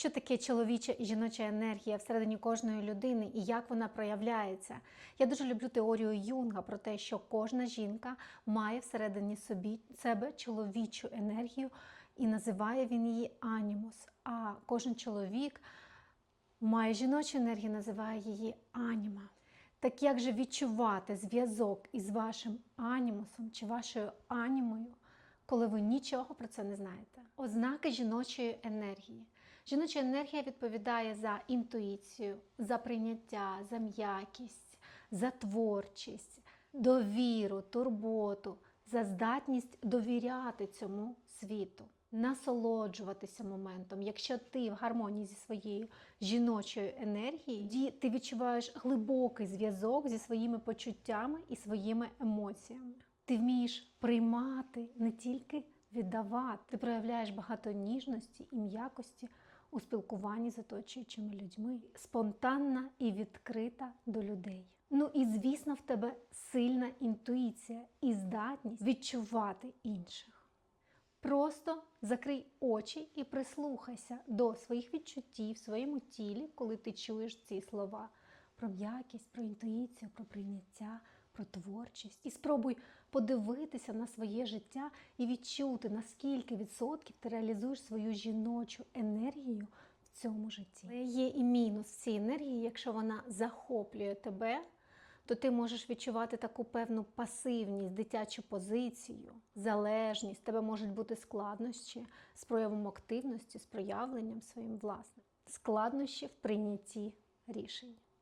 Що таке чоловіча і жіноча енергія всередині кожної людини і як вона проявляється? Я дуже люблю теорію Юнга про те, що кожна жінка має всередині собі себе чоловічу енергію, і називає він її анімус. А кожен чоловік має жіночу енергію, називає її аніма. Так як же відчувати зв'язок із вашим анімусом чи вашою анімою, коли ви нічого про це не знаєте? Ознаки жіночої енергії. Жіноча енергія відповідає за інтуїцію, за прийняття, за м'якість, за творчість, довіру, турботу, за здатність довіряти цьому світу, насолоджуватися моментом. Якщо ти в гармонії зі своєю жіночою енергією, ти відчуваєш глибокий зв'язок зі своїми почуттями і своїми емоціями. Ти вмієш приймати не тільки віддавати. Ти проявляєш багато ніжності і м'якості у спілкуванні з оточуючими людьми, спонтанна і відкрита до людей. Ну і звісно, в тебе сильна інтуїція і здатність відчувати інших. Просто закрий очі і прислухайся до своїх відчуттів в своєму тілі, коли ти чуєш ці слова про м'якість, про інтуїцію, про прийняття, про творчість. І спробуй подивитися на своє життя і відчути, наскільки відсотків ти реалізуєш свою жіночу енергію в цьому житті. Але є і мінус цій енергії, якщо вона захоплює тебе. То ти можеш відчувати таку певну пасивність, дитячу позицію, залежність. Тебе можуть бути складнощі з проявом активності, з проявленням своїм власним, складнощі в прийнятті рішень.